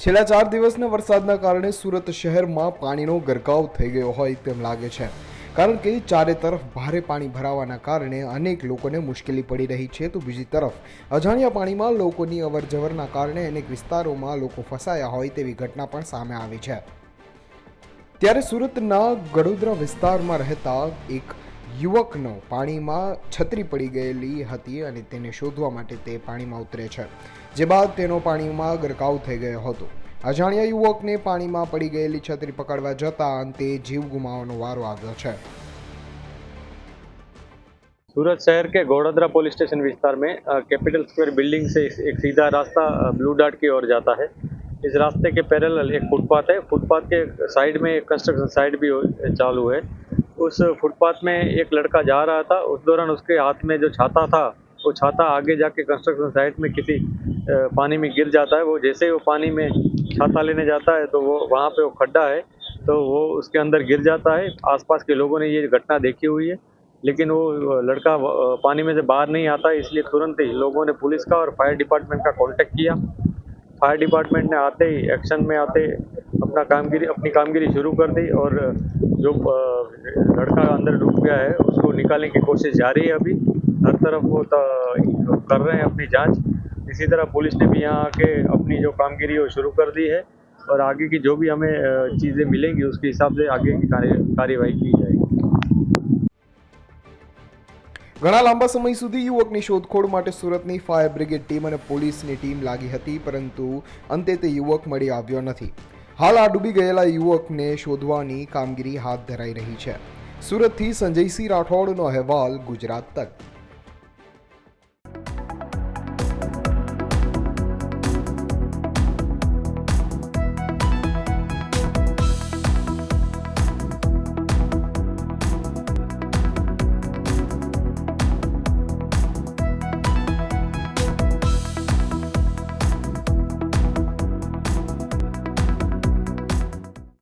છેલ્લા ચાર દિવસના વરસાદના કારણે સુરત શહેરમાં પાણીનો ગરકાવ થઈ ગયો હોય તેમ લાગે છે. કારણ કે ચારે તરફ ભારે પાણી ભરાવાના કારણે અનેક લોકોને મુશ્કેલી પડી રહી છે. તો બીજી તરફ, અજાણ્યા પાણીમાં લોકોની અવરજવરના કારણે અનેક વિસ્તારોમાં લોકો ફસાયા હોય તેવી ઘટના પણ સામે આવી છે. ત્યારે સુરતના ગડોદરા વિસ્તારમાં રહેતા એક યુવકનો પાણીમાં છત્રી પડી ગયેલી હતી અને તેને શોધવા માટે તે પાણીમાં ઉતરે છે જે બાદ તેનો પાણીમાં ગરકાવ થઈ ગયો હતો અજાણ્યા યુવકને પાણીમાં પડી ગયેલી છત્રી પકડવા જતા અંતે જીવ ગુમાવવાનો વારો આવ્યો છે सूरत शहर के घोड़ादरा पुलिस स्टेशन विस्तार में अ, कैपिटल स्क्वायर बिल्डिंग से एक सीधा रास्ता अ, ब्लू डार्ट की ओर जाता है इस रास्ते के पैरेलल एक फुटपाथ है फुटपाथ के साइड में एक कंस्ट्रक्शन साइट भी हो- चालू है उस फुटपाथ में एक लड़का जा रहा था। उस दौरान उसके हाथ में जो छाता था, वो छाता आगे जाके कंस्ट्रक्शन साइट में किसी पानी में गिर जाता है। वो जैसे ही वो पानी में छाता लेने जाता है तो वो वहाँ पे वो खड्डा है तो वो उसके अंदर गिर जाता है। आसपास के लोगों ने ये घटना देखी हुई है, लेकिन वो लड़का पानी में से बाहर नहीं आता इसलिए तुरंत ही लोगों ने पुलिस का और फायर डिपार्टमेंट का कांटेक्ट किया। फायर डिपार्टमेंट ने आते ही एक्शन में आते अपना कामगिरी अपनी कामगिरी शुरू कर दी और जो अ, लड़का अंदर डूब गया है उसको निकालने की कोशिश जारी है अभी हर तरफ वो त- कर रहे हैं अपनी जांच इसी तरह पुलिस ने भी यहाँ आके अपनी जो कामगिरी है वो शुरू कर दी है और आगे की जो भी हमें अ, चीज़ें मिलेंगी उसके हिसाब से आगे की कार्य कार्यवाही की जाएगी ઘણા લાંબા સમય સુધી યુવકની શોધખોળ માટે સુરતની ફાયર બ્રિગેડ ટીમ અને પોલીસની ટીમ લાગી હતી પરંતુ અંતે તે યુવક મળી આવ્યો નથી હાલ આ ડૂબી ગયેલા યુવકને શોધવાની કામગીરી હાથ ધરાઈ રહી છે. સુરતથી સંજયસિંહ રાઠોડનો અહેવાલ ગુજરાત તક.